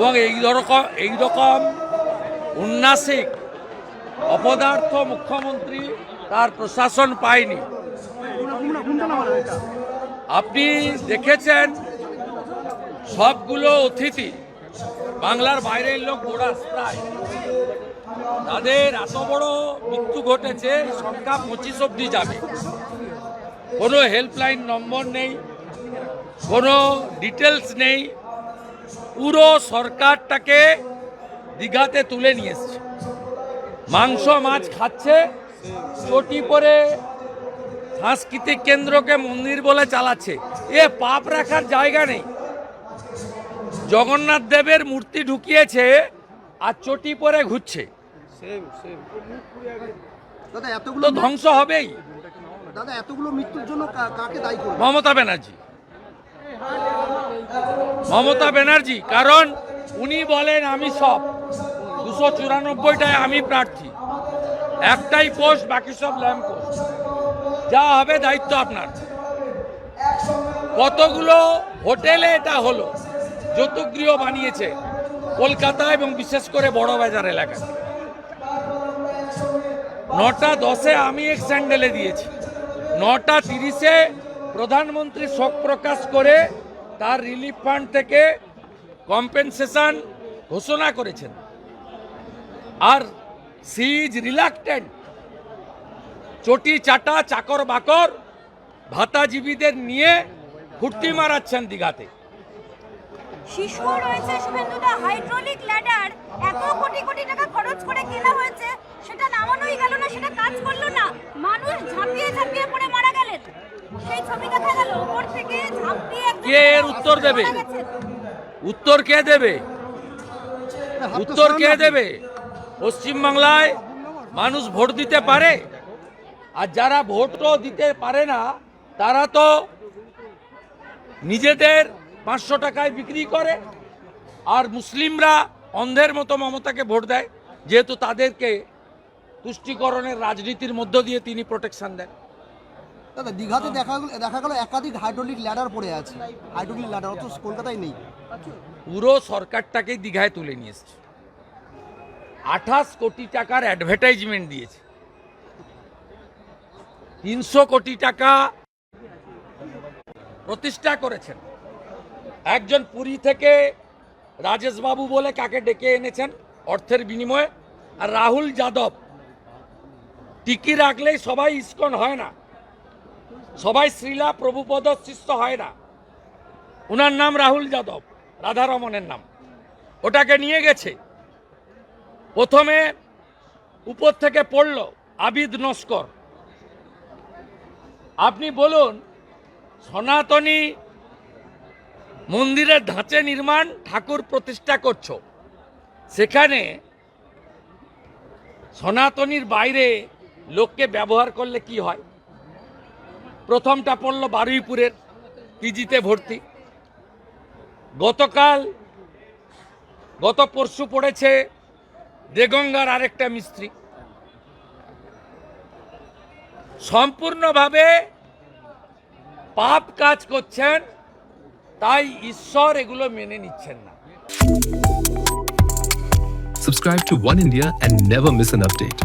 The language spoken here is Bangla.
এবং এই রকম এই রকম উন্নাসিক অপদার্থ মুখ্যমন্ত্রী তার প্রশাসন পায়নি। আপনি দেখেছেন সবগুলো অতিথি, বাংলার বাইরের লোক প্রায়। তাদের এত বড় মৃত্যু ঘটেছে, সংখ্যা পঁচিশ অব্দি যাবে। কোনো হেল্পলাইন নম্বর নেই, কোনো ডিটেলস নেই। পুরো সরকারটাকে দীঘাতে তুলে নিয়ে এসছে। মাংস মাছ খাচ্ছে চটি পরে সাংস্কৃতিক কেন্দ্রকে মন্দির বলে চালাচ্ছে। এ পাপ রাখার জায়গা নেই। জগন্নাথ দেবের মূর্তি ঢুকিয়েছে আর চটি পরে ঘুরছে। দাদা এতগুলো তো ধ্বংস হবেই। দাদা এতগুলো মৃত্যুর জন্য কাকে দায়ী মমতা ব্যানার্জি। মমতা ব্যানার্জি, কারণ উনি বলেন, আমি সব। দুশো চুরানব্বইটায় আমি প্রার্থী। একটাই পোস্ট, বাকি সব ল্যাম্প পোস্ট। যা হবে দায়িত্ব আপনার। কতগুলো হোটেলে এটা হলো যৌতুগৃহ বানিয়েছে কলকাতা এবং বিশেষ করে বড় বাজার এলাকায় নটা দশে আমি এক স্যান্ডেলে দিয়েছি। নটা তিরিশে প্রধানমন্ত্রী শোক প্রকাশ করে তার রিলিফ ফান্ড থেকে কম্পেনসেশন ঘোষণা করেছেন। আর সি ইজ রিলাক্টেন্ট। চটি, চাটা, চাকর, বাকর ভাতাজীবীদের নিয়ে ফুর্তি মারাচ্ছেন দীঘাতে। মানুষ ঝাঁপিয়ে ঝাঁপিয়ে পড়ে মারা গেলেন। সেই ছবি দেখা গেল উপর থেকে ঝাঁপিয়ে কে এর উত্তর দেবে? উত্তর কে দেবে উত্তর কে। দেবে পশ্চিমবাংলায় মানুষ ভোট দিতে পারে আর যারা ভোটও দিতে পারে না, তারা তো নিজেদের পাঁচশো টাকায় বিক্রি করে, আর মুসলিমরা অন্ধের মতো মমতাকে ভোট দেয়, যেহেতু তাদেরকে তুষ্টিকরণের রাজনীতির মধ্য দিয়ে তিনি প্রোটেকশন দেন দাদা, দীঘাতে দেখা গেল দেখা গেল একাধিক হাইড্রোলিক ল্যাডার পড়ে আছে। হাইড্রোলিক ল্যাডার অথচ কলকাতায় নেই। পুরো সরকারটাকেই দীঘায় তুলে নিয়ে আঠাশ কোটি টাকার অ্যাডভার্টাইজমেন্ট দিয়েছে। তিনশো কোটি টাকা প্রতিষ্ঠা করেছেন। একজন পুরী থেকে রাজেশবাবু বলে কাকে ডেকে এনেছেন অর্থের বিনিময়ে? আর রাহুল যাদব। টিকি রাখলেই সবাই ইস্কন হয় না। সবাই শ্রীলা প্রভুপদ শিষ্য হয় না। ওনার নাম রাহুল যাদব রাধারমনের নাম। ওটাকে নিয়ে গেছে। প্রথমে উপর থেকে পড়ল, আবিদ নস্কর। আপনি বলুন, সনাতনী মন্দিরের ধাঁচে নির্মাণ ঠাকুর প্রতিষ্ঠা করছ। সেখানে সনাতনীর বাইরে লোককে ব্যবহার করলে কি হয়? প্রথমটা পড়ল বারুইপুরের পিজিতে ভর্তি। গতকাল, গত পরশু পড়েছে দেগঙ্গার আরেকটা মিস্ত্রি। সম্পূর্ণভাবে পাপ কাজ করছেন, তাই ঈশ্বর এগুলো মেনে নিচ্ছেন না। Subscribe to One India and never miss an update.